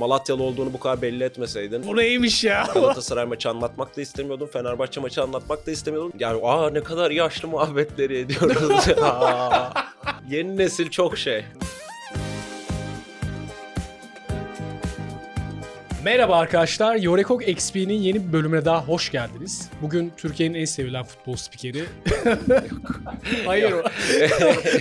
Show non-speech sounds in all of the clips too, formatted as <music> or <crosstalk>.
Malatyalı olduğunu bu kadar belli etmeseydin. Bu neymiş ya? Galatasaray maçı anlatmak da istemiyordum. Fenerbahçe maçı anlatmak da istemiyordum. Yani aa ne kadar yaşlı muhabbetleri ediyoruz. <laughs> Yeni nesil çok şey. Merhaba arkadaşlar. Yorekok XP'nin yeni bir bölümüne daha hoş geldiniz. Bugün Türkiye'nin en sevilen futbol spikeri. <laughs> Hayır. o-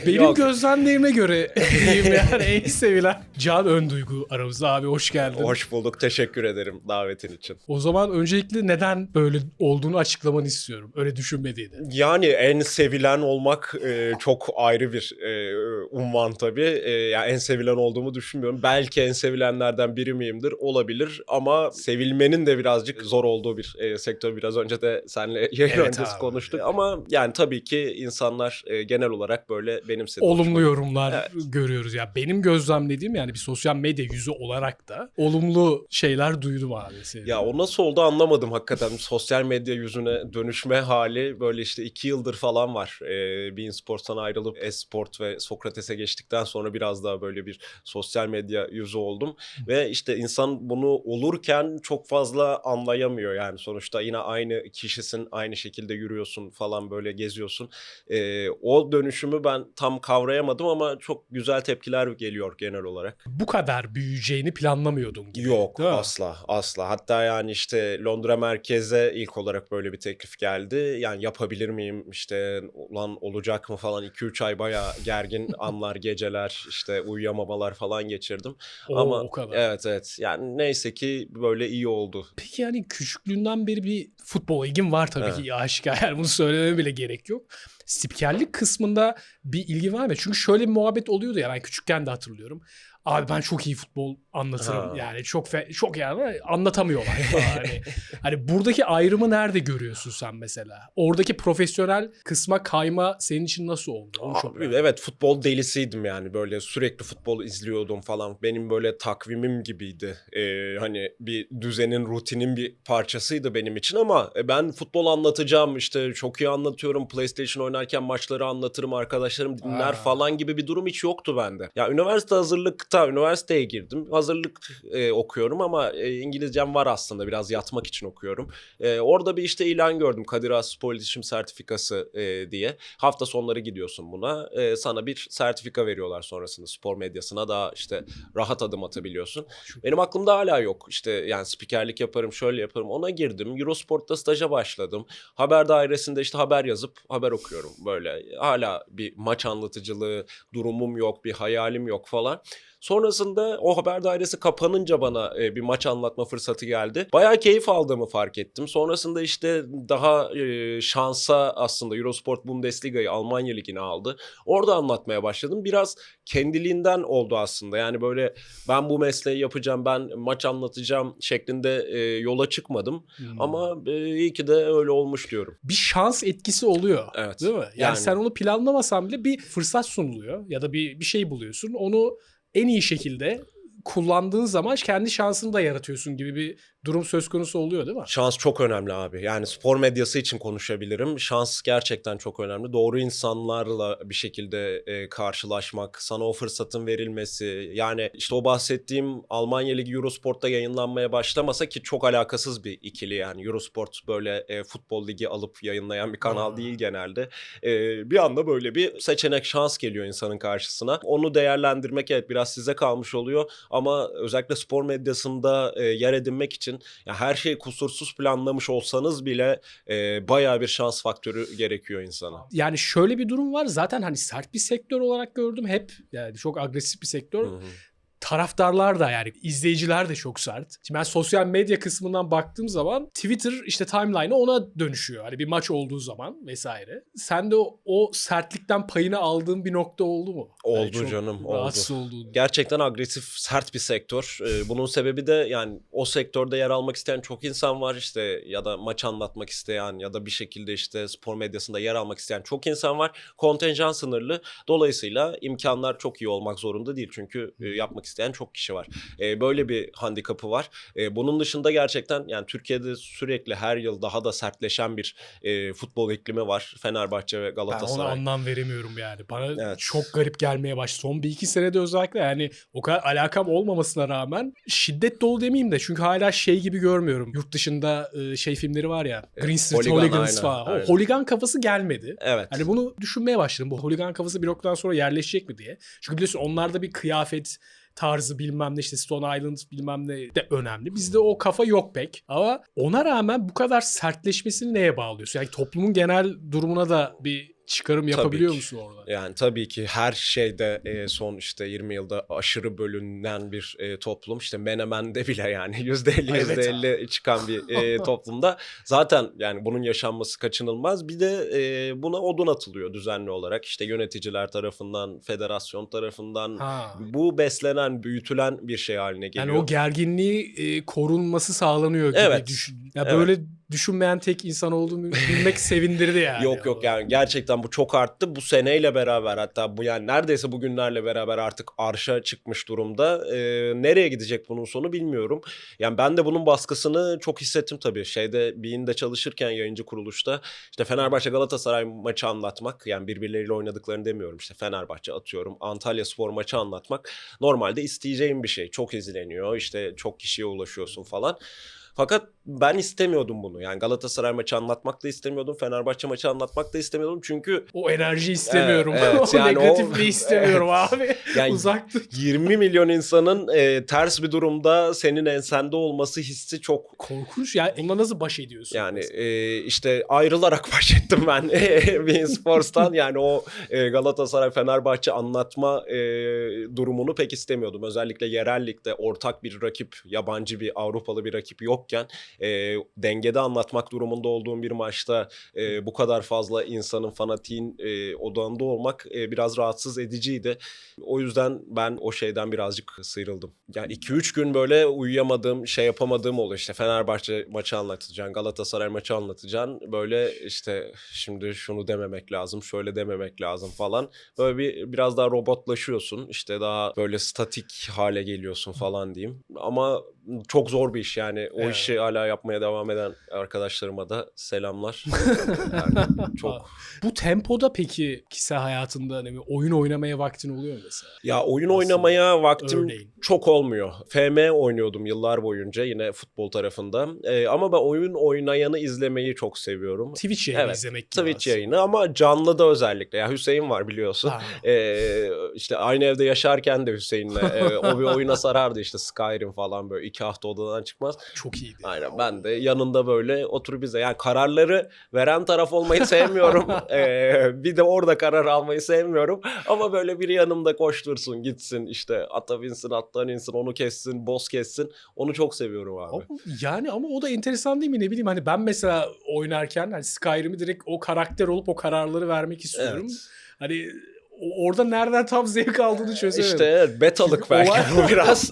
Benim Yok. gözlemlerime göre diyeyim yani en sevilen Can Önduygu aramızda abi hoş geldin. Hoş bulduk. Teşekkür ederim davetin için. O zaman öncelikle neden böyle olduğunu açıklamanı istiyorum. Öyle düşünmediğini. Yani en sevilen olmak e, çok ayrı bir e, unvan tabii. E, yani en sevilen olduğumu düşünmüyorum. Belki en sevilenlerden biri miyimdir? Olabilir ama sevilmenin de birazcık zor olduğu bir e, sektör. Biraz önce de seninle yayın <laughs> Evet öncesi abi. konuştuk. Ama yani tabii ki insanlar e, genel olarak böyle benimsedi. Olumlu Hoşuma- yorumlar Evet. görüyoruz. Ya benim gözlemlediğim yani bir sosyal medya yüzü olarak da olumlu şeyler duydum abi. senin. Ya o nasıl oldu anlamadım hakikaten. <laughs> Sosyal medya yüzüne dönüşme hali böyle işte iki yıldır falan var. Ee, Bein Sports'tan ayrılıp Esport ve Sokrates'e geçtikten sonra biraz daha böyle bir sosyal medya yüzü oldum. ve işte insan bunu olurken çok fazla anlayamıyor yani. Sonuçta yine aynı kişisin, aynı şekilde yürüyorsun falan böyle geziyorsun. Ee, o dönüşümü ben tam kavrayamadım ama çok güzel tepkiler geliyor genel olarak. bu kadar büyüyeceğini planlamıyordun gibi. Yok asla asla. Hatta yani işte Londra merkeze ilk olarak böyle bir teklif geldi. Yani yapabilir miyim işte ulan olacak mı falan 2-3 ay bayağı gergin <laughs> anlar geceler işte uyuyamamalar falan geçirdim. Oo, Ama o kadar. evet evet yani neyse ki böyle iyi oldu. Peki yani küçüklüğünden beri bir futbol ilgin var tabii Evet. ki aşikar. Yani bunu söylememe bile gerek yok. Spikerlik kısmında bir ilgi var mı? Çünkü şöyle bir muhabbet oluyordu ya ben küçükken de hatırlıyorum. Abi ben çok iyi futbol anlatırım. Ha. Yani çok fe- çok yani anlatamıyorlar. <laughs> hani, hani buradaki ayrımı nerede görüyorsun sen mesela? Oradaki profesyonel kısma kayma senin için nasıl oldu? Onu çok Abi, merak evet futbol delisiydim yani böyle sürekli futbol izliyordum falan. Benim böyle takvimim gibiydi. Ee, hani bir düzenin, rutinin bir parçasıydı benim için ama e, ben futbol anlatacağım işte çok iyi anlatıyorum. PlayStation oynarken maçları anlatırım, arkadaşlarım dinler Aa. falan gibi bir durum hiç yoktu bende. Ya üniversite hazırlıkta üniversiteye girdim. Hazırlık e, okuyorum ama e, İngilizcem var aslında biraz yatmak için okuyorum. E, orada bir işte ilan gördüm Kadir Has Spor İletişim Sertifikası e, diye. Hafta sonları gidiyorsun buna. E, sana bir sertifika veriyorlar sonrasında spor medyasına daha işte rahat adım atabiliyorsun. Benim aklımda hala yok. İşte yani spikerlik yaparım, şöyle yaparım. Ona girdim. Eurosport'ta staja başladım. Haber dairesinde işte haber yazıp haber okuyorum böyle. Hala bir maç anlatıcılığı durumum yok, bir hayalim yok falan. Sonrasında o haber dairesi kapanınca bana e, bir maç anlatma fırsatı geldi. Bayağı keyif aldığımı fark ettim. Sonrasında işte daha e, şansa aslında Eurosport Bundesliga'yı Almanya Ligi'ne aldı. Orada anlatmaya başladım. Biraz kendiliğinden oldu aslında. Yani böyle ben bu mesleği yapacağım, ben maç anlatacağım şeklinde e, yola çıkmadım. Hmm. Ama e, iyi ki de öyle olmuş diyorum. bir şans etkisi oluyor. Evet. Değil mi? Yani, Yani- sen onu planlamasan bile bir fırsat sunuluyor ya da bir bir şey buluyorsun. Onu en iyi şekilde kullandığın zaman kendi şansını da yaratıyorsun gibi bir durum söz konusu oluyor değil mi? Şans çok önemli abi. Yani spor medyası için konuşabilirim. Şans gerçekten çok önemli. Doğru insanlarla bir şekilde e, karşılaşmak, sana o fırsatın verilmesi. Yani işte o bahsettiğim Almanya Ligi Eurosport'ta yayınlanmaya başlamasa ki çok alakasız bir ikili yani. Eurosport böyle e, futbol ligi alıp yayınlayan bir kanal Aa. değil genelde. E, bir anda böyle bir seçenek şans geliyor insanın karşısına. Onu değerlendirmek evet biraz size kalmış oluyor ama özellikle spor medyasında e, yer edinmek için ya her şeyi kusursuz planlamış olsanız bile e, bayağı bir şans faktörü gerekiyor insana. Yani şöyle bir durum var. Zaten hani sert bir sektör olarak gördüm hep. Yani çok agresif bir sektör. Hı hı. taraftarlar da yani izleyiciler de çok sert. Şimdi ben sosyal medya kısmından baktığım zaman Twitter işte timeline'ı ona dönüşüyor. Hani bir maç olduğu zaman vesaire. Sen de o, o sertlikten payını aldığın bir nokta oldu mu? Oldu Yani çok canım, oldu. Rahatsız olduğun. Gerçekten agresif, sert bir sektör. Ee, bunun sebebi de yani o sektörde yer almak isteyen çok insan var işte ya da maç anlatmak isteyen ya da bir şekilde işte spor medyasında yer almak isteyen çok insan var. Kontenjan sınırlı. Dolayısıyla imkanlar çok iyi olmak zorunda değil çünkü e, yapmak isteyen çok kişi var. E, böyle bir handikapı var. E, bunun dışında gerçekten yani Türkiye'de sürekli her yıl daha da sertleşen bir e, futbol iklimi var. Fenerbahçe ve Ben ona Galatasaray. anlam veremiyorum yani. Bana Evet. çok garip gelmeye gelmeye başladı. Son bir iki senede özellikle yani o kadar alakam olmamasına rağmen şiddet dolu demeyeyim de çünkü hala şey gibi görmüyorum. Yurt dışında şey filmleri var ya Green Street Holigan, Hooligans aynen, falan. aynen. O holigan kafası gelmedi. Evet. Hani bunu düşünmeye başladım. Bu holigan kafası bir noktadan sonra yerleşecek mi diye. Çünkü biliyorsun onlarda bir kıyafet tarzı bilmem ne işte Stone Island bilmem ne de önemli. Bizde o kafa yok pek. Ama ona rağmen bu kadar sertleşmesini neye bağlıyorsun? Yani toplumun genel durumuna da bir çıkarım yapabiliyor ki. musun orada? Yani tabii ki her şeyde e, son işte 20 yılda aşırı bölünen bir e, toplum. İşte Menemen'de bile yani <laughs> %50 Ay, evet %50 çıkan bir e, <laughs> toplumda zaten yani bunun yaşanması kaçınılmaz. Bir de e, buna odun atılıyor düzenli olarak. İşte yöneticiler tarafından, federasyon tarafından Ha. bu beslenen, büyütülen bir şey haline geliyor. Yani o gerginliği e, korunması sağlanıyor gibi Evet. düşün. Ya Evet. böyle düşünmeyen tek insan olduğumu bilmek sevindirdi yani. <laughs> Yok yok yani gerçekten bu çok arttı. Bu seneyle beraber hatta bu yani neredeyse bugünlerle beraber artık arşa çıkmış durumda. Ee, nereye gidecek bunun sonu bilmiyorum. Yani ben de bunun baskısını çok hissettim tabii. Şeyde Bean'de çalışırken yayıncı kuruluşta işte Fenerbahçe Galatasaray maçı anlatmak yani birbirleriyle oynadıklarını demiyorum. İşte Fenerbahçe atıyorum Antalya Spor maçı anlatmak normalde isteyeceğim bir şey. Çok izleniyor işte çok kişiye ulaşıyorsun falan. Fakat ben istemiyordum bunu. Yani Galatasaray maçı anlatmak da istemiyordum. Fenerbahçe maçı anlatmak da istemiyordum. Çünkü O enerji istemiyorum. Evet, evet. <laughs> o Yani o- negatifliği <laughs> istemiyorum abi. Yani- Uzak dur. 20 milyon insanın e, ters bir durumda senin ensende olması hissi çok Korkunç ya. Onunla nasıl baş ediyorsun? yani e, işte ayrılarak <laughs> baş ettim ben Bein Sports'tan. Yani o e, Galatasaray Fenerbahçe anlatma e, durumunu pek istemiyordum. Özellikle yerel ligde ortak bir rakip, yabancı bir Avrupalı bir rakip yokken e, dengede anlatmak durumunda olduğum bir maçta e, bu kadar fazla insanın fanatiğin e, odağında olmak e, biraz rahatsız ediciydi. O yüzden ben o şeyden birazcık sıyrıldım. Yani 2-3 gün böyle uyuyamadığım, şey yapamadığım oldu. İşte Fenerbahçe maçı anlatacaksın, Galatasaray maçı anlatacaksın. Böyle işte şimdi şunu dememek lazım, şöyle dememek lazım falan. Böyle bir biraz daha robotlaşıyorsun. İşte daha böyle statik hale geliyorsun falan diyeyim. Ama çok zor bir iş yani. O Evet. işi hala yapmaya devam eden arkadaşlarıma da selamlar. <laughs> Yani çok Bu tempoda peki kişisel hayatında hani oyun oynamaya vaktin oluyor mu mesela? Ya oyun Aslında oynamaya vaktim örneğin. çok olmuyor. FM oynuyordum yıllar boyunca yine futbol tarafında. Ee, ama ben oyun oynayanı izlemeyi çok seviyorum. Twitch yayını Evet, izlemek gibi Twitch aslında. yayını ama canlı da özellikle. Ya Hüseyin var biliyorsun. Ha. Ee, işte aynı evde yaşarken de Hüseyin'le e, o bir oyuna sarardı işte Skyrim falan böyle iki hafta odadan çıkmaz. Çok iyiydi. Aynen ben de yanında böyle oturup bize yani kararları veren taraf olmayı sevmiyorum. <laughs> Ee, bir de orada karar almayı sevmiyorum. Ama böyle biri yanımda koştursun gitsin işte ata binsin attan insin onu kessin boss kessin onu çok seviyorum abi. Ama- yani ama o da enteresan değil mi ne bileyim hani ben mesela oynarken hani Skyrim'i direkt o karakter olup o kararları vermek istiyorum. Evet. Hani orada nereden tam zevk aldığını çözemedim. İşte betalık belki olay- bu <laughs> biraz.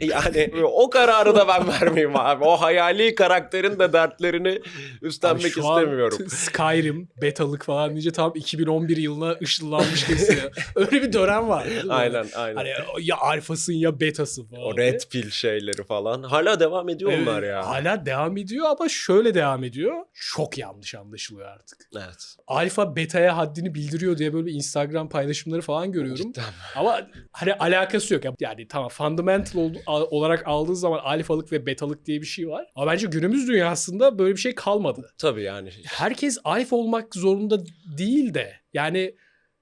yani o kararı da ben vermeyeyim abi. O hayali karakterin de dertlerini Abi üstlenmek şu an istemiyorum. Skyrim, betalık falan deyince tam 2011 yılına ışınlanmış kesin. <laughs> Öyle bir dönem var. Aynen aynen. Hani ya alfasın ya betası falan. o red pill şeyleri falan. Hala devam ediyor Evet, onlar ya. Hala devam ediyor ama şöyle devam ediyor. Çok yanlış anlaşılıyor artık. Evet. Alfa beta'ya haddini bildiriyor diye böyle bir Paylaşımları falan görüyorum. Cidden. Ama hani alakası yok. Yani tamam fundamental ol- al- olarak aldığın zaman alfalık ve betalık diye bir şey var. Ama bence günümüz dünyasında böyle bir şey kalmadı. Tabii yani. Herkes alfa olmak zorunda değil de yani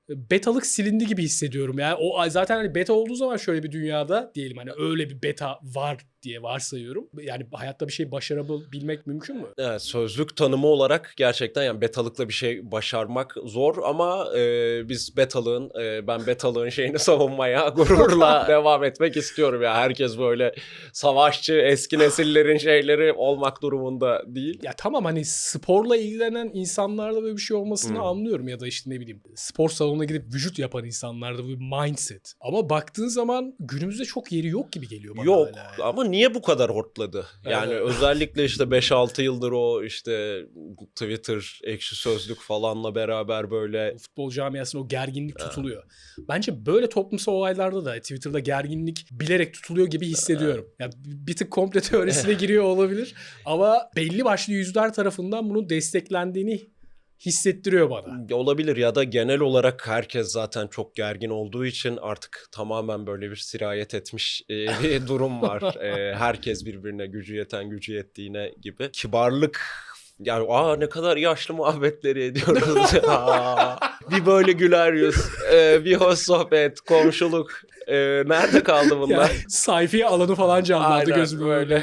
betalık silindi gibi hissediyorum. Yani o zaten hani beta olduğu zaman şöyle bir dünyada diyelim hani öyle bir beta var diye varsayıyorum. Yani hayatta bir şey başarabilmek mümkün mü? Evet, sözlük tanımı olarak gerçekten yani betalıkla bir şey başarmak zor ama e, biz betalığın e, ben betalığın şeyini <laughs> savunmaya gururla <laughs> devam etmek istiyorum ya. Herkes böyle savaşçı eski nesillerin şeyleri olmak durumunda değil. Ya tamam hani sporla ilgilenen insanlarda böyle bir şey olmasını Hmm. anlıyorum ya da işte ne bileyim spor salonuna gidip vücut yapan insanlarda bu bir mindset. Ama baktığın zaman günümüzde çok yeri yok gibi geliyor bana Yok hala yani. ama niye bu kadar hortladı? Yani Evet. özellikle işte <laughs> 5-6 yıldır o işte Twitter, ekşi sözlük falanla beraber böyle futbol camiasında o gerginlik tutuluyor. Bence böyle toplumsal olaylarda da Twitter'da gerginlik bilerek tutuluyor gibi hissediyorum. Ya bir tık komple teorisine <laughs> giriyor olabilir ama belli başlı yüzler tarafından bunun desteklendiğini hissettiriyor bana. Olabilir ya da genel olarak herkes zaten çok gergin olduğu için artık tamamen böyle bir sirayet etmiş e, bir <laughs> durum var. E, herkes birbirine gücü yeten gücü yettiğine gibi. Kibarlık yani aa ne kadar yaşlı muhabbetleri ediyoruz. <laughs> Aa, bir böyle güler yüz, e, bir hoş sohbet, komşuluk. E, nerede kaldı <laughs> bunlar? Yani sayfiye alanı falan canlandı Aynen, gözümün önünde.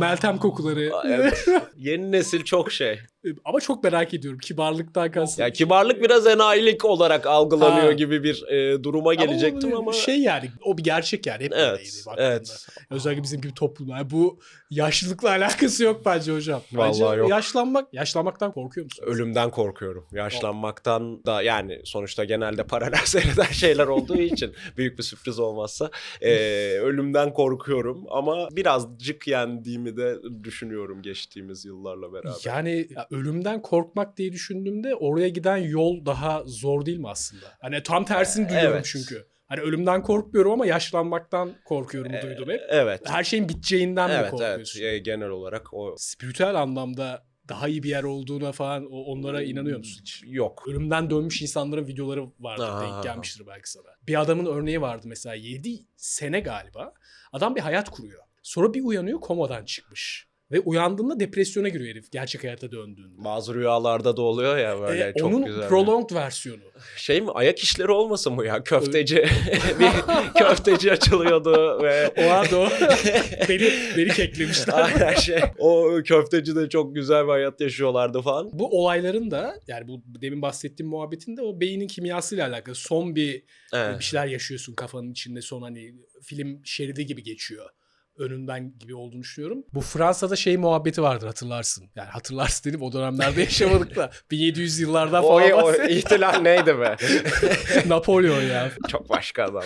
Meltem kokuları. Evet. Yeni nesil çok şey. Ama çok merak ediyorum. Kibarlıktan kastım. Ya kibarlık biraz enayilik olarak algılanıyor Ha. gibi bir e, duruma gelecektim o ama, şey yani o bir gerçek yani hep evet, böyleydi evet. Özellikle bizim gibi toplumlar. Yani bu yaşlılıkla <laughs> alakası yok bence hocam. Bence Vallahi yok. yaşlanmak, yaşlanmaktan korkuyor musun? Ölümden korkuyorum. Yaşlanmaktan da yani sonuçta genelde paralel <laughs> seyreden şeyler olduğu için büyük bir sürpriz olmazsa e, <laughs> ölümden korkuyorum ama birazcık yendiğimi de düşünüyorum geçtiğimiz yıllarla beraber. Yani ya ölümden korkmak diye düşündüğümde oraya giden yol daha zor değil mi aslında? Hani tam tersini duyuyorum Evet. çünkü. Hani ölümden korkmuyorum ama yaşlanmaktan korkuyorum E, duydum hep. Evet. Her şeyin biteceğinden mi Evet evet korkuyorsun? E, genel olarak o Spiritüel anlamda daha iyi bir yer olduğuna falan onlara inanıyor musun hiç? yok. Ölümden dönmüş insanların videoları vardır Aha. denk gelmiştir belki sana. Bir adamın örneği vardı mesela 7 sene galiba. Adam bir hayat kuruyor. Sonra bir uyanıyor komadan çıkmış. Ve uyandığında depresyona giriyor herif gerçek hayata döndüğünde. Bazı rüyalarda da oluyor ya böyle E, çok onun güzel. prolonged versiyonu. Şey mi ayak işleri olmasın bu ya? Köfteci <laughs> bir köfteci açılıyordu ve O anda o <laughs> beni, beni keklemişler. Aynen şey. O köfteci de çok güzel bir hayat yaşıyorlardı falan. Bu olayların da yani bu demin bahsettiğim muhabbetin de o beynin kimyasıyla alakalı. Son bir Evet. bir şeyler yaşıyorsun kafanın içinde son hani film şeridi gibi geçiyor. Önünden gibi olduğunu düşünüyorum. Bu Fransa'da şey muhabbeti vardır hatırlarsın. Yani hatırlarsın dedim o dönemlerde yaşamadık da <laughs> 1700 yıllardan O, falan o bahsediyor. ihtilal neydi be? <laughs> Napolyon ya. çok başka adam.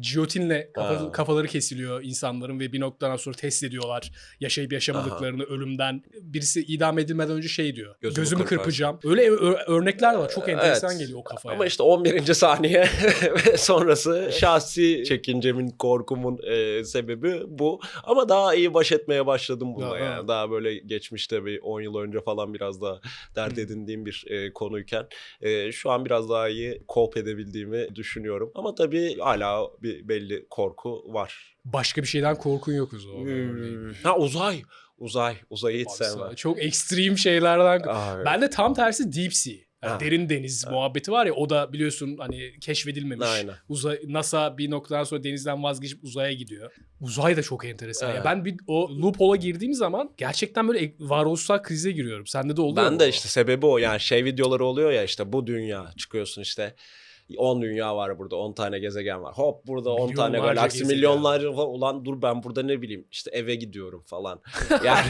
Giyotinle kafa- Ha. kafaları kesiliyor insanların ve bir noktadan sonra test ediyorlar yaşayıp yaşamadıklarını ölümden. Birisi idam edilmeden önce şey diyor. Gözümü Gözümü, kırpar." kırpacağım. Öyle örnekler var. Çok enteresan Evet. geliyor o kafaya. Ama işte 11. saniye <laughs> ve sonrası şahsi çekincemin, korkumun e, sebebi <laughs> bu. Ama daha iyi baş etmeye başladım bununla Ya, yani. Daha böyle geçmişte bir 10 yıl önce falan biraz daha dert edindiğim bir e, konuyken e, şu an biraz daha iyi cope edebildiğimi düşünüyorum. Ama tabii hala bir belli korku var. Başka bir şeyden korkun yok o zaman. Hmm. Ha uzay. Uzay. Uzayı hiç sevmem. Çok ekstrem şeylerden. Aa, Ben de tam tersi deep sea. Yani Ha. derin deniz muhabbeti var ya o da biliyorsun hani keşfedilmemiş. Aynen. Uzay, NASA bir noktadan sonra denizden vazgeçip uzaya gidiyor. Uzay da çok enteresan. Ya ben bir o loophole'a girdiğim zaman gerçekten böyle varoluşsal krize giriyorum. Sende de oluyor Ben de o? işte sebebi o yani şey videoları oluyor ya işte bu dünya çıkıyorsun işte 10 dünya var burada 10 tane gezegen var. Hop burada 10 tane galaksi gezegen. milyonlarca. Ulan dur ben burada ne bileyim işte eve gidiyorum falan. Yani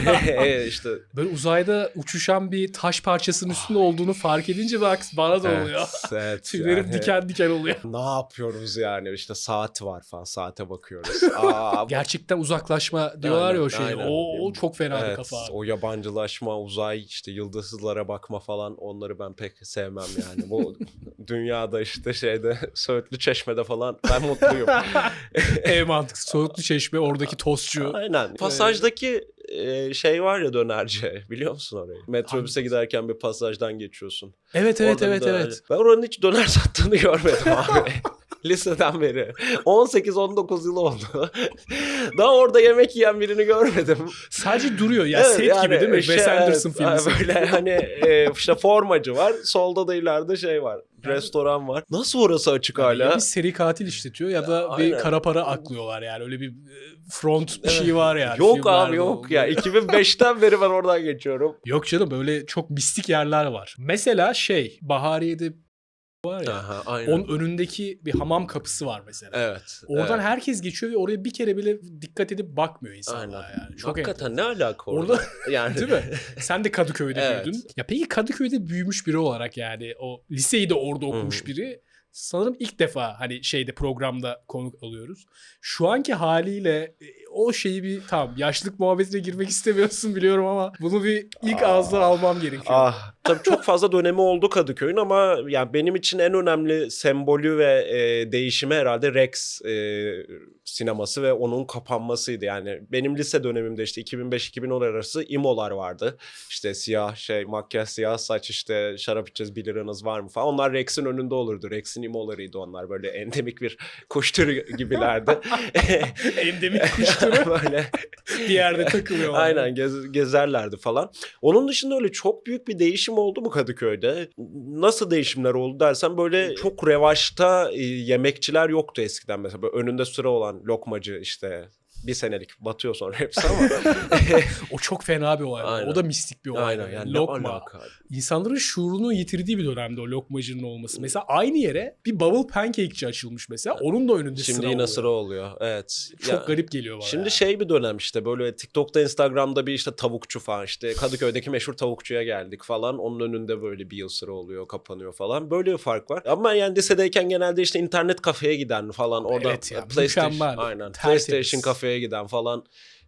<laughs> işte Böyle uzayda uçuşan bir taş parçasının üstünde olduğunu fark edince bak bana da oluyor. evet, evet Tüylerim yani. diken diken oluyor. Ne yapıyoruz yani işte saat var falan saate bakıyoruz. <laughs> Aa, Gerçekten uzaklaşma diyorlar ya o Aynen, şey. aynen. O, o çok fena bir Evet, kafa. abi. o yabancılaşma, uzay, işte yıldızlara bakma falan onları ben pek sevmem yani. Bu <laughs> dünyada işte şeyde <laughs> Söğütlü Çeşme'de falan ben mutluyum. <laughs> en mantıklı. Soğuklu çeşme oradaki tostçu. Aynen. Pasajdaki e, şey var ya dönerci. <laughs> Biliyor musun orayı? Metrobüse giderken bir pasajdan geçiyorsun. Evet evet Orada bir evet dönerci. evet. Ben oranın hiç döner sattığını görmedim abi. Liseden beri. 18-19 yıl oldu. <laughs> Daha orada yemek yiyen birini görmedim. Sadece duruyor ya Evet, set yani gibi değil mi? şey, Wes Anderson evet, filmi. Böyle hani e, işte formacı var. Solda da ileride şey var. Restoran var. Nasıl orası açık Yani ya hala? bir seri katil işletiyor ya da Aynen. bir kara para aklıyorlar yani. Öyle bir e, front bir şey var yani. Yok Filmlerde abi yok ya. 2005'ten beri ben oradan geçiyorum. Yok canım böyle çok mistik yerler var. Mesela şey Bahariye'de var ya. Aha, aynen. Onun önündeki bir hamam kapısı var mesela. Evet. Oradan evet. herkes geçiyor ve oraya bir kere bile dikkat edip bakmıyor insanlar Aynen. yani. Çok Hakikaten ne alaka orada? Orada- <laughs> yani Değil mi? <laughs> Sen de Kadıköy'de Evet. büyüdün. Ya peki Kadıköy'de büyümüş biri olarak yani o liseyi de orada okumuş Hı. biri sanırım ilk defa hani şeyde programda konuk alıyoruz. Şu anki haliyle e, o şeyi bir tamam yaşlık muhabbetine girmek istemiyorsun biliyorum ama bunu bir ilk ağızdan almam gerekiyor. Ah, tabii çok fazla dönemi oldu Kadıköy'ün ama yani benim için en önemli sembolü ve e, değişimi herhalde Rex e, sineması ve onun kapanmasıydı. Yani benim lise dönemimde işte 2005-2010 arası imolar vardı. İşte siyah şey makyaj, siyah saç işte şarap içeceğiz 1 liranız var mı falan. Onlar Rex'in önünde olurdu. Rex'in imolarıydı onlar böyle endemik bir kuş türü gibilerdi. <laughs> Endemik kuş türü <laughs> böyle bir yerde takılıyor. Aynen gez- gezerlerdi falan. Onun dışında öyle çok büyük bir değişim oldu mu Kadıköy'de? Nasıl değişimler oldu dersen böyle çok revaçta yemekçiler yoktu eskiden mesela. Böyle önünde sıra olan lokmacı işte bir senelik batıyor sonra <laughs> hepsi ama. O çok fena bir olay. Aynen. O da mistik bir olay. Aynen yani Lokma. alaka? İnsanların şuurunu yitirdiği bir dönemde o lokmacının olması. Mesela aynı yere bir bubble pancake'ci açılmış mesela. Onun da önünde Şimdi sıra yine oluyor. sıra oluyor. Evet. Çok Ya- garip geliyor bana. Şimdi ya. şey bir dönem işte böyle TikTok'ta Instagram'da bir işte tavukçu falan işte Kadıköy'deki meşhur tavukçuya geldik falan. Onun önünde böyle bir yıl sıra oluyor kapanıyor falan. Böyle bir fark var. Ama yani lisedeyken genelde işte internet kafeye giden falan orada Evet ya, PlayStation mükemmel. aynen Tertemiz. PlayStation kafeye giden falan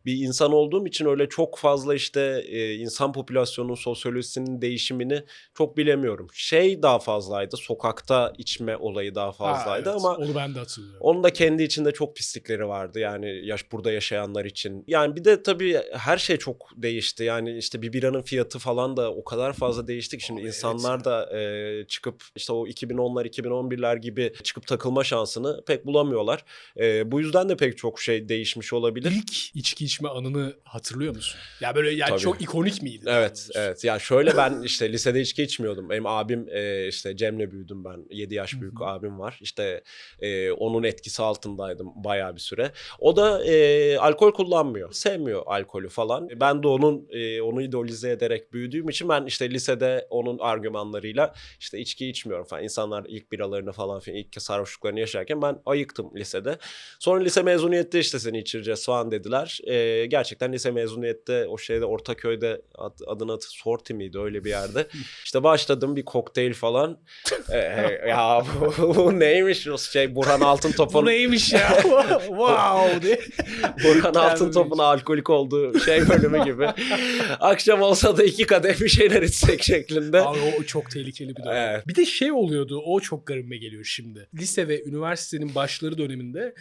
bir insan olduğum için öyle çok fazla işte e, insan popülasyonunun sosyolojisinin değişimini çok bilemiyorum. Şey daha fazlaydı. Sokakta içme olayı daha Ha, fazlaydı evet. ama Onu ben de hatırlıyorum. onun da kendi içinde çok pislikleri vardı yani yaş burada yaşayanlar için. Yani bir de tabii her şey çok değişti. Yani işte bir biranın fiyatı falan da o kadar fazla değişti ki şimdi evet insanlar ya. da e, çıkıp işte o 2010'lar 2011'ler gibi çıkıp takılma şansını pek bulamıyorlar. E, bu yüzden de pek çok şey değişmiş olabilir. İlk içki içme anını hatırlıyor musun? Ya böyle yani Tabii. çok ikonik miydi? Evet, evet. Ya şöyle ben işte lisede içki içmiyordum. Benim abim e, işte Cem'le büyüdüm ben. 7 yaş büyük abim var. İşte e, onun etkisi altındaydım bayağı bir süre. O da e, alkol kullanmıyor. Sevmiyor alkolü falan. Ben de onun e, onu idolize ederek büyüdüğüm için ben işte lisede onun argümanlarıyla işte içki içmiyorum falan. İnsanlar ilk biralarını falan filan ilk sarhoşluklarını yaşarken ben ayıktım lisede. Sonra lise mezuniyette işte seni içireceğiz falan dediler. Gerçekten lise mezuniyette o şeyde Ortaköy'de ad, adını hatır- Sorti miydi öyle bir yerde. <laughs> İşte başladım bir kokteyl falan. Ee, ya bu, bu neymiş o şey Burhan Bu Altıntop'un neymiş ya? <laughs> wow diye. Burhan Altıntop'un alkolik olduğu şey bölümü gibi. Akşam olsa da iki kadeh bir şeyler içsek şeklinde. Abi o çok tehlikeli bir dönem. Evet. Bir de şey oluyordu o çok garibime geliyor şimdi. Lise ve üniversitenin başları döneminde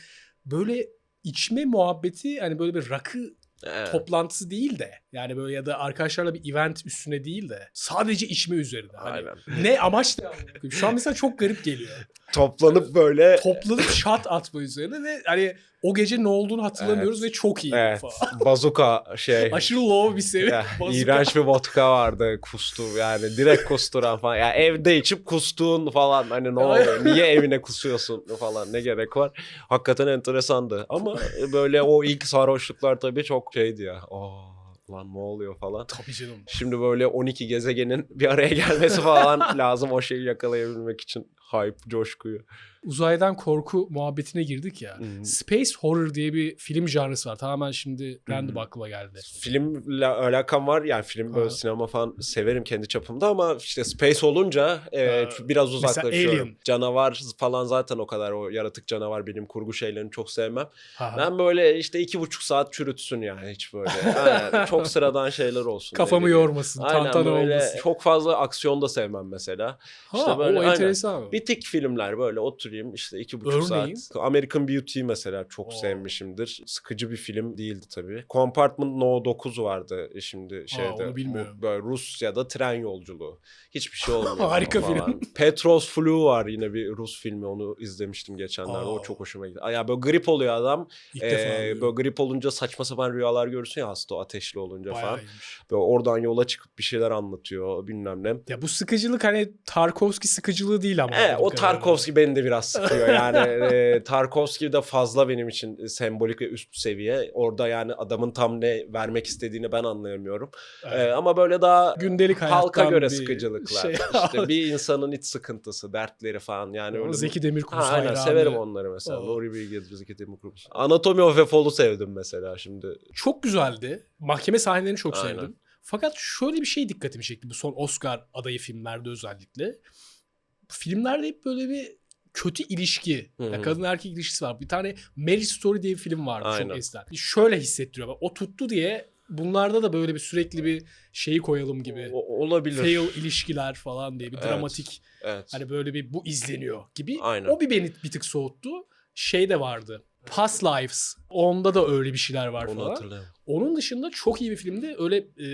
böyle içme muhabbeti hani böyle bir rakı Evet. toplantısı değil de yani böyle ya da arkadaşlarla bir event üstüne değil de sadece içme üzerine. Hani Aynen. ne amaç ne? Şu an mesela çok garip geliyor. Toplanıp böyle Toplanıp shot atma üzerine ve hani o gece ne olduğunu hatırlamıyoruz ve çok iyi evet, falan. <laughs> bazuka şey. Aşırı low bir seviye. Ya, Bazooka. iğrenç bir vodka vardı kustu yani direkt kusturan falan. Ya evde içip kustuğun falan hani ne oluyor <laughs> niye evine kusuyorsun falan ne gerek var. Hakikaten enteresandı ama böyle o ilk sarhoşluklar tabii çok şeydi ya. Aa, lan ne oluyor falan. Tabii canım. Şimdi böyle 12 gezegenin bir araya gelmesi falan <laughs> lazım o şeyi yakalayabilmek için hype, coşkuyu. Uzaydan korku muhabbetine girdik ya. Hmm. Space horror diye bir film janrısı var. Tamamen şimdi random Hmm. aklıma geldi. Filmle alakam var yani film böyle sinema falan severim kendi çapımda ama işte space olunca e, Ha. biraz uzaklaşıyorum. Canavar falan zaten o kadar o yaratık canavar bilim kurgu şeylerini çok sevmem. Ha. Ben böyle işte iki buçuk saat çürütsün yani hiç böyle. <laughs> Aynen, çok sıradan şeyler olsun. Kafamı bileyim. yormasın, Aynen tantana böyle olmasın. çok fazla aksiyon da sevmem mesela. Ha, işte böyle, o aynen. enteresan. Bitik filmler böyle oturayım işte iki buçuk Örneğin? saat. American Beauty mesela çok Oo. sevmişimdir. Sıkıcı bir film değildi tabii. Compartment No 9 vardı şimdi şeyde. onu bilmiyorum. Bu Böyle Rusya'da tren yolculuğu. Hiçbir şey <laughs> olmuyor. Harika falan. film. <laughs> Petros Flu var yine bir Rus filmi onu izlemiştim geçenlerde. O Aa. çok hoşuma gitti. Ya böyle grip oluyor adam. İlk Ee, defa böyle grip olunca saçma sapan rüyalar görürsün ya hasta o ateşli olunca Bayağı falan. iyiymiş. Böyle oradan yola çıkıp bir şeyler anlatıyor bilmem ne. Ya bu sıkıcılık hani Tarkovski sıkıcılığı değil ama. Evet, o. Tarkovski beni de biraz sıkıyor. Yani e, Tarkovski de fazla benim için sembolik ve üst seviye. Orada yani adamın tam ne vermek istediğini ben anlayamıyorum. E, Evet. ama böyle daha Gündelik halka göre sıkıcılıklar. şey. işte <laughs> bir insanın iç sıkıntısı, dertleri falan yani öyle. Zeki Demirkubuz Ha, aynen severim onları mesela. Oo. Nuri Bilge, Zeki Demirkubuz. Anatomy of a Fall'u sevdim mesela şimdi. Çok güzeldi. Mahkeme sahnelerini çok Aynen. sevdim. Fakat şöyle bir şey dikkatimi çekti bu son Oscar adayı filmlerde özellikle. Filmlerde hep böyle bir kötü ilişki. Hı Ya hı. kadın erkek ilişkisi var. Bir tane Marriage Story diye bir film vardı Aynen. çok eskiden. Şöyle hissettiriyor. O tuttu diye bunlarda da böyle bir sürekli bir şeyi koyalım gibi. O- olabilir. Fail ilişkiler falan diye bir Evet. dramatik Evet. hani böyle bir bu izleniyor gibi. Aynen. O bir beni bir tık soğuttu. Şey de vardı. Past Lives. Onda da öyle bir şeyler var Onu falan. hatırlıyorum. Onun dışında çok iyi bir filmdi. Öyle e,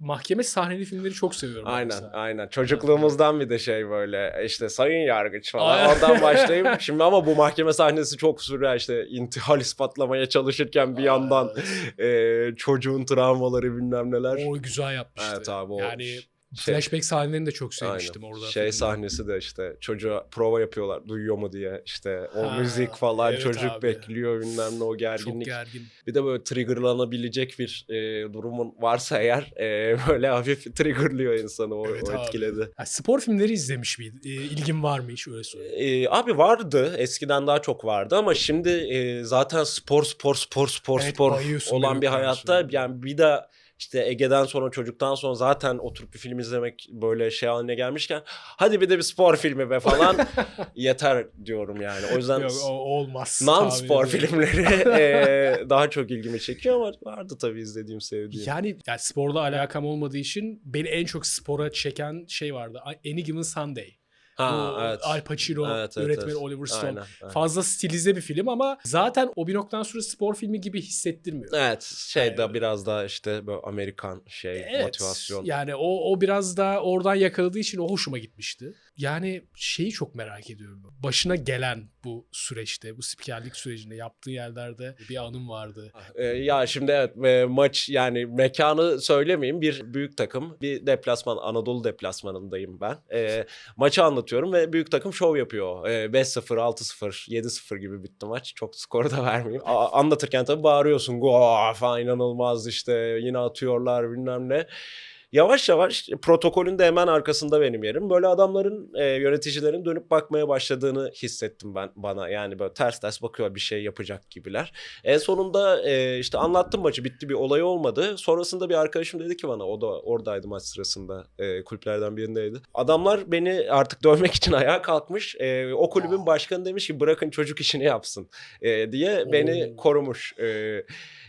mahkeme sahneli filmleri çok seviyorum. ben Aynen mesela. aynen. Çocukluğumuzdan bir de şey böyle işte sayın yargıç falan Aynen. oradan <laughs> başlayayım. Şimdi ama bu mahkeme sahnesi çok sürüyor işte intihal ispatlamaya çalışırken bir yandan e, çocuğun travmaları bilmem neler. O güzel yapmıştı. Evet abi o Yani şey- flashback sahnelerini de çok sevmiştim Aynen. orada. Şey filmde. sahnesi de işte çocuğa prova yapıyorlar duyuyor mu diye işte o Ha, müzik falan evet çocuk abi. bekliyor bilmem ne o Çok gerginlik. gergin. Bir de böyle triggerlanabilecek bir e, durumun varsa eğer e, <laughs> böyle hafif triggerlıyor insanı o, Evet o abi. etkiledi. Ha, spor filmleri izlemiş miydin? E, ilgin var mı hiç öyle söyleyeyim. E, abi vardı eskiden daha çok vardı ama şimdi e, zaten spor spor spor spor Evet, spor olan bir bir hayatta yani bir de işte Ege'den sonra çocuktan sonra zaten oturup bir film izlemek böyle şey haline gelmişken hadi bir de bir spor filmi be falan <laughs> yeter diyorum yani. O yüzden Yok, o, olmaz. <laughs> tahmin ediyorum. filmleri <laughs> e, daha çok ilgimi çekiyor ama vardı tabii izlediğim sevdiğim. Yani, yani sporla alakam olmadığı için beni en çok spora çeken şey vardı. Any Given Sunday. Ha Bu evet. Al Pacino, Evet, evet, yönetmeni evet. Oliver Stone. Aynen, aynen. Fazla stilize bir film ama zaten o bir noktadan sonra spor filmi gibi hissettirmiyor. Evet şey de biraz daha işte böyle Amerikan şey Evet. motivasyon. Yani o o biraz da oradan yakaladığı için o hoşuma gitmişti. Yani şeyi çok merak ediyorum. Başına gelen bu süreçte, bu spikerlik sürecinde yaptığı yerlerde bir anım vardı. Ee, ya şimdi evet e, maç yani mekanı söylemeyeyim bir büyük takım bir deplasman Anadolu deplasmanındayım ben. Ee, maçı anlatıyorum ve büyük takım şov yapıyor. Ee, 5-0, 6-0, 7-0 gibi bitti maç. Çok skoru da <laughs> vermeyeyim. Anlatırken tabii bağırıyorsun. Gol falan inanılmaz işte yine atıyorlar bilmem ne. Yavaş yavaş protokolün de hemen arkasında benim yerim. Böyle adamların, e, yöneticilerin dönüp bakmaya başladığını hissettim ben bana. Yani böyle ters ters bakıyor bir şey yapacak gibiler. En sonunda e, işte anlattım maçı bitti bir olay olmadı. Sonrasında bir arkadaşım dedi ki bana o da oradaydı maç sırasında e, kulüplerden birindeydi. Adamlar beni artık dövmek için ayağa kalkmış. E, o kulübün başkanı demiş ki bırakın çocuk işini yapsın e, diye beni Oo. korumuş. E,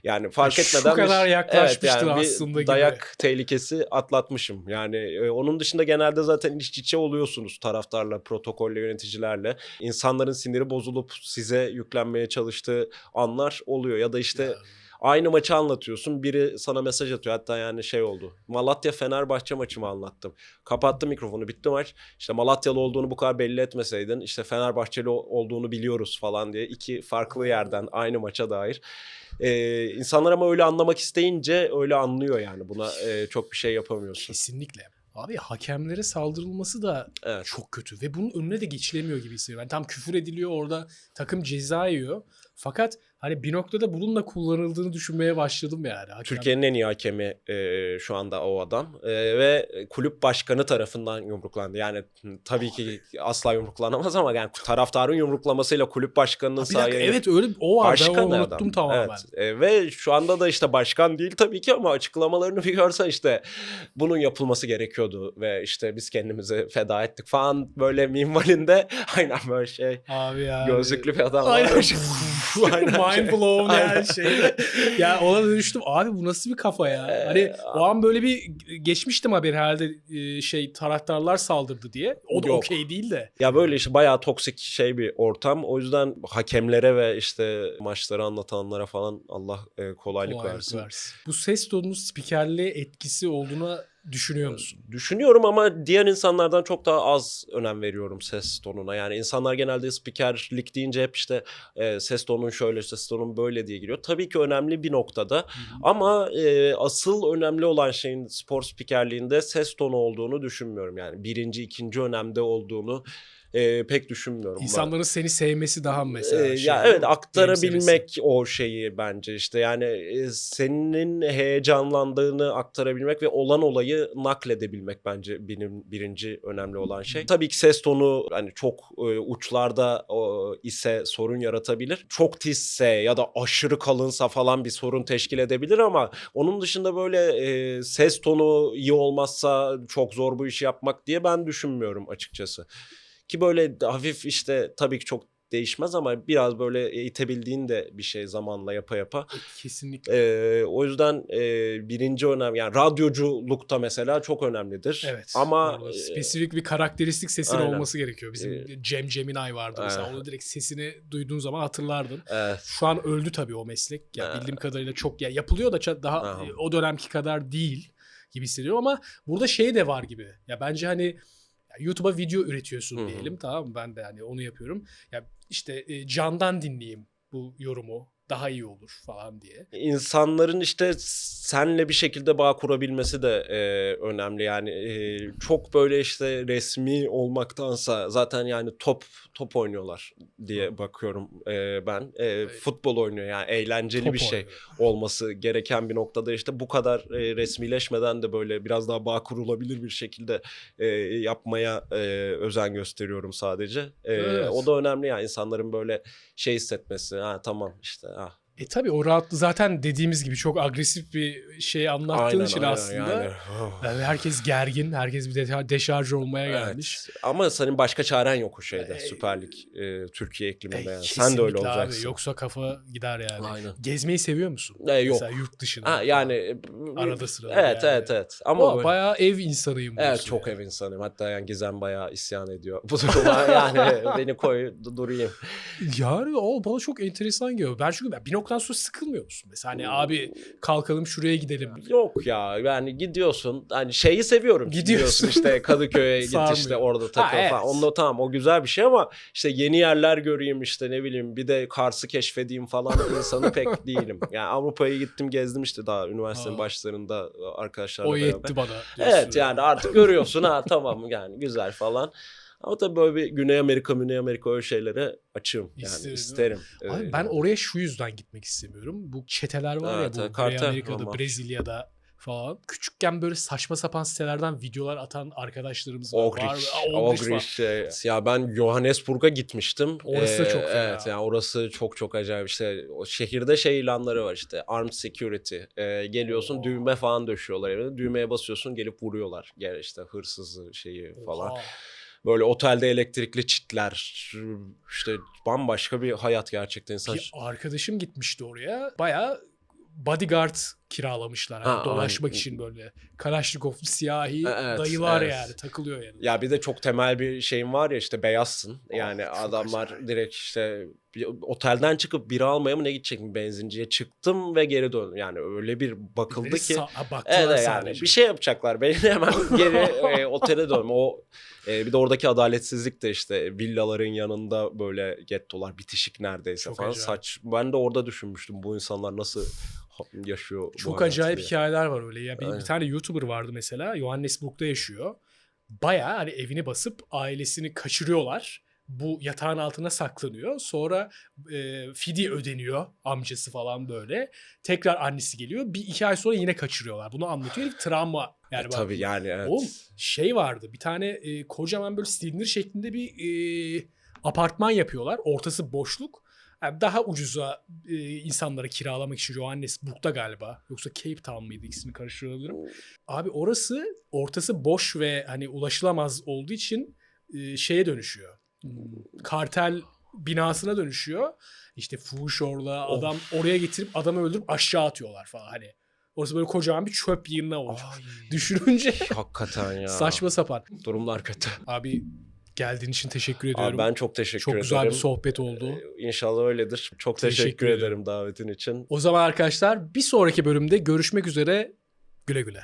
yani fark Şu etmeden bir- kadar yaklaşmıştır bir aslında gibi. dayak tehlikesi atlatmışım. Yani e, onun dışında genelde zaten iç içe oluyorsunuz taraftarla, protokolle, yöneticilerle. İnsanların siniri bozulup size yüklenmeye çalıştığı anlar oluyor. Ya da işte Yani. Aynı maçı anlatıyorsun. Biri sana mesaj atıyor. Hatta yani şey oldu. Malatya Fenerbahçe maçımı anlattım. Kapattım mikrofonu. Bitti maç. İşte Malatyalı olduğunu bu kadar belli etmeseydin işte Fenerbahçeli olduğunu biliyoruz falan diye iki farklı yerden aynı maça dair. Ee, insanlar ama öyle anlamak isteyince öyle anlıyor yani. Buna e, çok bir şey yapamıyorsun. Kesinlikle. Abi hakemlere saldırılması da Evet. çok kötü ve bunun önüne de geçilemiyor gibi hissediyorum. Yani tam küfür ediliyor orada takım ceza yiyor. Fakat hani bir noktada bununla kullanıldığını düşünmeye başladım yani. Hakem- Türkiye'nin en iyi hakemi e, şu anda o adam E, ve kulüp başkanı tarafından yumruklandı. Yani tabii ki asla yumruklanamaz ama yani taraftarın yumruklamasıyla kulüp başkanının sayesinde evet öyle o var. Ben Başkan adam. unuttum tamamen. Evet. E, ve şu anda da işte başkan değil tabii ki ama açıklamalarını <laughs> bir görsen işte bunun yapılması gerekiyordu ve işte biz kendimizi feda ettik falan böyle minvalinde <laughs> aynen böyle şey Abi ya. gözlüklü bir adam. Aynen. <laughs> Mind blown yani Aynen. şey. ya ona dönüştüm. Abi bu nasıl bir kafa ya? Ee, hani o an böyle bir geçmiştim haber herhalde e, şey taraftarlar saldırdı diye. O da okey değil de. Ya böyle işte bayağı toksik şey bir ortam. O yüzden hakemlere ve işte maçları anlatanlara falan Allah e, kolaylık, Kolaylık versin. versin. Bu ses tonunun spikerliğe etkisi olduğuna düşünüyor musun? Düşünüyorum ama diğer insanlardan çok daha az önem veriyorum ses tonuna. Yani insanlar genelde spikerlik deyince hep işte e, ses tonun şöyle, ses tonun böyle diye giriyor. Tabii ki önemli bir noktada ama e, asıl önemli olan şeyin spor spikerliğinde ses tonu olduğunu düşünmüyorum. Yani birinci, ikinci önemde olduğunu e, pek düşünmüyorum. İnsanların seni sevmesi daha mesela. Ee, şey, ya evet aktarabilmek o şeyi bence işte yani e, senin heyecanlandığını aktarabilmek ve olan olayı nakledebilmek bence benim birinci önemli olan şey. Tabii ki ses tonu hani çok e, uçlarda o, ise sorun yaratabilir. Çok tizse ya da aşırı kalınsa falan bir sorun teşkil edebilir ama onun dışında böyle e, ses tonu iyi olmazsa çok zor bu işi yapmak diye ben düşünmüyorum açıkçası. Ki böyle hafif işte tabii ki çok değişmez ama biraz böyle itebildiğin de bir şey zamanla yapa yapa. Kesinlikle. Ee, o yüzden e, birinci önem yani radyoculukta mesela çok önemlidir. Evet. Ama e, spesifik bir karakteristik sesin aynen. olması gerekiyor. Bizim Ee, Cem Ceminay vardı mesela. aynen. Onu direkt sesini duyduğun zaman hatırlardın. evet. Şu an öldü tabii o meslek. Ya Ee, bildiğim kadarıyla çok ya yapılıyor da daha Aha. e, o dönemki kadar değil gibi hissediyorum ama burada şey de var gibi. Ya bence hani ya YouTube'a video üretiyorsun Hı hı. diyelim tamam mı? Ben de hani onu yapıyorum. Ya işte e, candan dinleyeyim bu yorumu daha iyi olur falan diye. İnsanların işte senle bir şekilde bağ kurabilmesi de e, önemli. Yani e, çok böyle işte resmi olmaktansa zaten yani top top oynuyorlar diye bakıyorum e, ben. E, Futbol oynuyor yani eğlenceli Top bir şey oynuyor. olması gereken bir noktada işte bu kadar e, resmileşmeden de böyle biraz daha bağ kurulabilir bir şekilde e, yapmaya e, özen gösteriyorum sadece. E, Evet. O da önemli yani insanların böyle şey hissetmesi. Ha tamam işte E tabii o rahatlığı zaten dediğimiz gibi çok agresif bir şey anlattığın Aynen, için aynen aslında yani. <laughs> yani herkes gergin, herkes bir de deşarj olmaya Evet. gelmiş. Ama senin başka çaren yok o şeyde. E, Süper Lig e, Türkiye E, ikliminde yani. Sen de öyle kesinlikle abi, olacaksın. Yoksa kafa gider yani. Aynen. Gezmeyi seviyor musun? E, yok. Mesela yurt dışına. Ha, yani e, Arada sırada Evet yani. evet evet. Ama böyle- bayağı ev insanıyım Evet çok yani. ev insanıyım. Hatta yani Gizem bayağı isyan ediyor bu duruma. <laughs> yani beni koy du- durayım. Yani o bana çok enteresan geliyor. Ben çünkü ben bir noktadan sonra sıkılmıyor musun? Mesela hani abi kalkalım şuraya gidelim. Yok ya yani gidiyorsun hani şeyi seviyorum. Gidiyorsun. Gidiyorsun işte <laughs> Kadıköy'e git işte orada takıl evet. falan. Onda tamam o güzel bir şey ama işte yeni yerler göreyim işte ne bileyim bir de Kars'ı keşfedeyim falan <laughs> insanı pek değilim. Yani Avrupa'ya gittim gezdim işte daha üniversitenin Aa. başlarında arkadaşlarla O beraber. yetti bana. Evet yani artık görüyorsun ha tamam yani güzel falan. Ama tabii böyle bir Güney Amerika, Güney Amerika öyle şeylere açığım. Yani İsterim, isterim. Abi Ee, ben oraya şu yüzden gitmek istemiyorum. Bu çeteler var Evet, ya bu evet, Güney Amerika'da, ama. Brezilya'da falan. Küçükken böyle saçma sapan sitelerden videolar atan arkadaşlarımız var. Var. Ogrish, şey. Ya ben Johannesburg'a gitmiştim. Orası da çok fena. Evet yani orası çok çok acayip. İşte o şehirde şey ilanları var işte. Armed security. Ee, geliyorsun Oo. düğme falan döşüyorlar evine. Düğmeye basıyorsun gelip vuruyorlar. Gel işte hırsızı şeyi falan. Oha. Böyle otelde elektrikli çitler. işte bambaşka bir hayat gerçekten. İnsan... Bir arkadaşım gitmişti oraya. Bayağı bodyguard kiralamışlar. Hani Ha, dolaşmak aynen. için böyle. Kalaşnikov siyahi E, evet, dayılar evet. yani takılıyor yani. Ya bir de çok temel bir şeyin var ya işte beyazsın. Yani çok adamlar acayip. direkt işte bir otelden çıkıp bira almaya mı ne gidecek mi benzinciye çıktım ve geri döndüm. Yani öyle bir bakıldı Biri ki. sa- ha, baktılar Evet yani sadece. bir şey yapacaklar. Beni <laughs> hemen geri e, otele dönme. O e, bir de oradaki adaletsizlik de işte villaların yanında böyle gettolar bitişik neredeyse Çok falan. acayip. Saç ben de orada düşünmüştüm bu insanlar nasıl yaşıyor Çok acayip diye. hikayeler var öyle. Ya bir, bir tane YouTuber vardı mesela. Johannesburg'da yaşıyor. Bayağı hani evini basıp ailesini kaçırıyorlar. Bu yatağın altına saklanıyor. Sonra e, fidye ödeniyor amcası falan böyle. Tekrar annesi geliyor. Bir iki ay sonra yine kaçırıyorlar. Bunu anlatıyor. Herif travma. Yani E, tabii yani evet. Oğlum şey vardı. Bir tane e, kocaman böyle silindir şeklinde bir e, apartman yapıyorlar. Ortası boşluk. Yani daha ucuza e, insanlara kiralamak için Johannesburg'da galiba. Yoksa Cape Town mıydı ikisini karıştırıyor olabilirim. Abi orası ortası boş ve hani ulaşılamaz olduğu için e, şeye dönüşüyor. Hmm, Kartel binasına dönüşüyor. İşte fuhuş orada Of. adam oraya getirip adamı öldürüp aşağı atıyorlar falan hani. Orası böyle kocaman bir çöp yığını olmuş. Ay, Düşününce hakikaten ya. <laughs> saçma sapan. Durumlar kötü. Abi geldiğin için teşekkür ediyorum. Abi ben çok teşekkür Çok ederim. güzel bir sohbet oldu. Ee, İnşallah öyledir. Çok Teşekkür teşekkür, ederim davetin için. O zaman arkadaşlar bir sonraki bölümde görüşmek üzere. Güle güle.